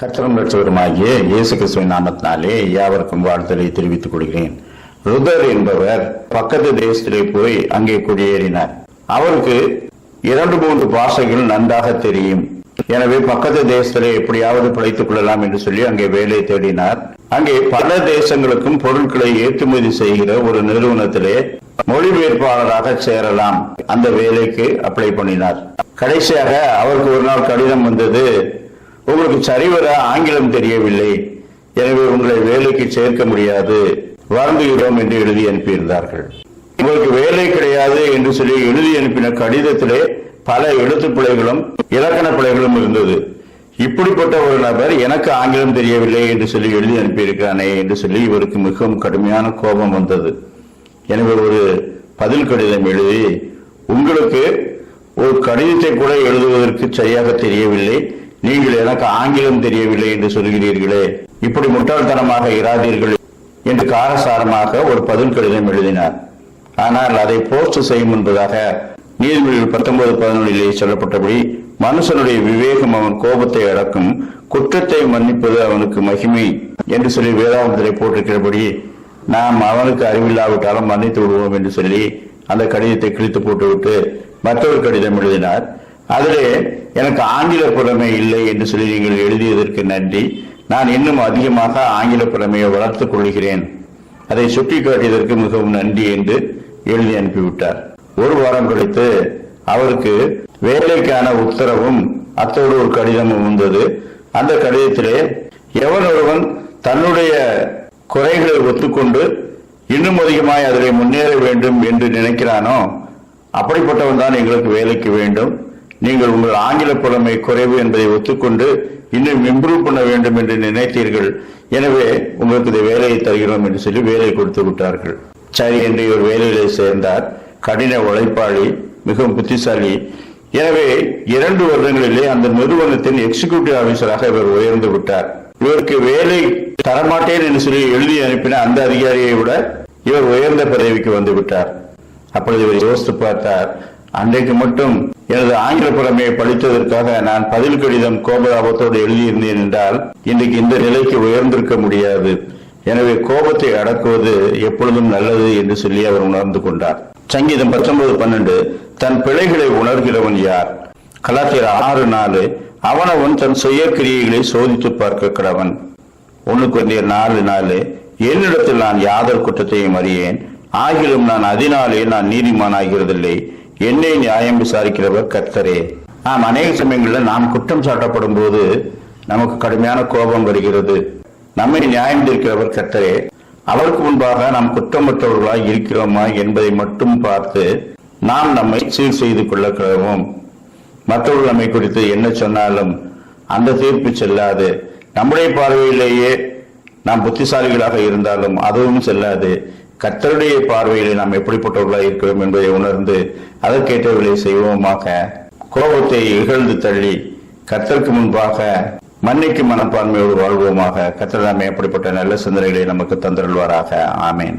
கர்த்தரும் ரட்சகருமாகிய இயேசு கிறிஸ்துவின் நாமத்தினாலே யாவருக்கும் வாழ்த்தலை தெரிவித்துக் கொள்கிறேன். ருதர் என்பவர் பக்கத்து தேசத்திலே போய் அங்கே குடியேறினார். அவருக்கு இரண்டு மூன்று பாஷைகள் நன்றாக தெரியும். எனவே பக்கத்து தேசத்திலே எப்படியாவது பிழைத்துக் கொள்ளலாம் என்று சொல்லி அங்கே வேலை தேடினார். அங்கே பல தேசங்களுக்கும் பொருட்களை ஏற்றுமதி செய்கிற ஒரு நிறுவனத்திலே மொழிபெயர்ப்பாளராக சேரலாம். அந்த வேலைக்கு அப்ளை பண்ணினார். கடைசியாக அவருக்கு ஒரு நாள் கடிதம் வந்தது. உங்களுக்கு சரிவர ஆங்கிலம் தெரியவில்லை. எனவே உங்களை வேலைக்கு சேர்க்க முடியாது. வருந்துகிறோம் என்று எழுதி அனுப்பியிருந்தார்கள். உங்களுக்கு வேலை கிடையாது என்று சொல்லி எழுதி அனுப்பின கடிதத்திலே பல எழுத்து பிழைகளும் இலக்கண பிழைகளும் இருந்தது. இப்படிப்பட்ட ஒரு நபர் எனக்கு ஆங்கிலம் தெரியவில்லை என்று சொல்லி எழுதி அனுப்பியிருக்கிறானே என்று சொல்லி இவருக்கு மிகவும் கடுமையான கோபம் வந்தது. எனவே ஒரு பதில் கடிதம் எழுதி உங்களுக்கு ஒரு கடிதத்தை கூட எழுதுவதற்கு சரியாக தெரியவில்லை. நீங்கள் எனக்கு ஆங்கிலம் தெரியவில்லை என்று சொல்கிறீர்களே. இப்படி முட்டாள்தனமாக இராதீர்கள் என்று காரசாரமாக ஒரு பதில் கடிதம் எழுதினார். ஆனால் அதை போஸ்ட் செய்யும் என்பதாக நீதிமொழிகள் பத்தொன்பது பதினொன்றிலே சொல்லப்பட்டபடி மனுஷனுடைய விவேகம் அவன் கோபத்தை அடக்கும் குற்றத்தை மன்னிப்பது அவனுக்கு மகிமை என்று சொல்லி வேதாந்தத்திலே போட்டிருக்கிறபடி நாம் அவனுக்கு அறிவில்லாவிட்டாலும் மன்னித்து விடுவோம் என்று சொல்லி அந்த கடிதத்தை கிழித்து போட்டுவிட்டு மற்றொரு கடிதம் எழுதினார். அதிலே எனக்கு ஆங்கில புறமை இல்லை என்று சொல்லி நீங்கள் எழுதியதற்கு நன்றி. நான் இன்னும் அதிகமாக ஆங்கில புலமையை வளர்த்துக் கொள்கிறேன். அதை சுட்டிக்காட்டியதற்கு மிகவும் நன்றி என்று எழுதி அனுப்பிவிட்டார். ஒரு வாரம் கழித்து அவருக்கு வேலைக்கான உத்தரவும் அத்தோடு ஒரு கடிதமும் வந்தது. அந்த கடிதத்திலே எவன் ஒருவன் தன்னுடைய குறைகளை ஒத்துக்கொண்டு இன்னும் அதிகமாய் அதனை முன்னேற வேண்டும் என்று நினைக்கிறானோ அப்படிப்பட்டவன் தான் எங்களுக்கு வேலைக்கு வேண்டும். நீங்கள் உங்கள் ஆங்கில புலமை குறைவு என்பதை ஒத்துக்கொண்டு இன்னும் இம்ப்ரூவ் பண்ண வேண்டும் என்று நினைத்தீர்கள். எனவே உங்களுக்கு இந்த வேலையை தருகிறோம் என்று சொல்லி வேலை கொடுத்து விட்டார்கள். சரி என்று இவர் வேலையிலே சேர்ந்தார். கடின உழைப்பாளி மிகவும் புத்திசாலி. எனவே இரண்டு வருடங்களிலே அந்த நிறுவனத்தின் எக்ஸிகியூட்டிவ் ஆபீசராக இவர் உயர்ந்து விட்டார். இவருக்கு வேலை தரமாட்டேன் என்று சொல்லி எழுதி அனுப்பின அந்த அதிகாரியை விட இவர் உயர்ந்த பதவிக்கு வந்து விட்டார். அப்பொழுது இவர் யோசித்து பார்த்தார் அன்றைக்கு மட்டும் எனது ஆங்கில புறமையை படித்ததற்காக நான் பதில் கடிதம் கோபதாபத்தோடு எழுதியிருந்தேன் என்றால் இன்றைக்கு இந்த நிலைக்கு உயர்ந்திருக்க முடியாது. எனவே கோபத்தை அடக்குவது எப்பொழுதும் நல்லது என்று சொல்லி அவர் உணர்ந்து கொண்டார். சங்கீதம் பத்தொன்பது பன்னெண்டு தன் பிழைகளை உணர்கிறவன் யார்? கலாச்சார ஆறு நாலு அவனவன் தன் செயற்கிரியைகளை சோதித்து பார்க்க கடவன். ஒண்ணு நாலு நாலு என்னிடத்தில் நான் யாதொரு குற்றத்தையும் அறியேன். ஆகிலும் நான் அதனாலே நான் நீதிமான் ஆகிறதில்லை என்னை நியாயம் விசாரிக்கிறவர் கர்த்தரே. நாம் அநேக சமயங்களில் நாம் குற்றம் சாட்டப்படும் போது நமக்கு கடுமையான கோபம் வருகிறது. நம்மை நியாயம் இருக்கிறவர் கர்த்தரே. அவருக்கு முன்பாக நாம் குற்றமற்றவர்களாய் இருக்கிறோமா என்பதை மட்டும் பார்த்து நாம் நம்மை சீர் செய்து கொள்ள கிளவும் மற்றவர்கள் நம்மை குறித்து என்ன சொன்னாலும் அந்த தீர்ப்பு செல்லாது. நம்முடைய பார்வையிலேயே நாம் புத்திசாலிகளாக இருந்தாலும் அதுவும் செல்லாது. கத்தருடைய பார்வையில் நாம் எப்படிப்பட்டவர்களாக இருக்கிறோம் என்பதை உணர்ந்து அதற்கேற்றவர்களை செய்வோமாக. கோபத்தை இகழ்ந்து தள்ளி கத்தருக்கு முன்பாக மன்னிக்கு மனப்பான்மையோடு வாழ்வோமாக. கத்தர் நாம் எப்படிப்பட்ட நல்ல சிந்தனைகளை நமக்கு தந்தருள்வாராக. ஆமேன்.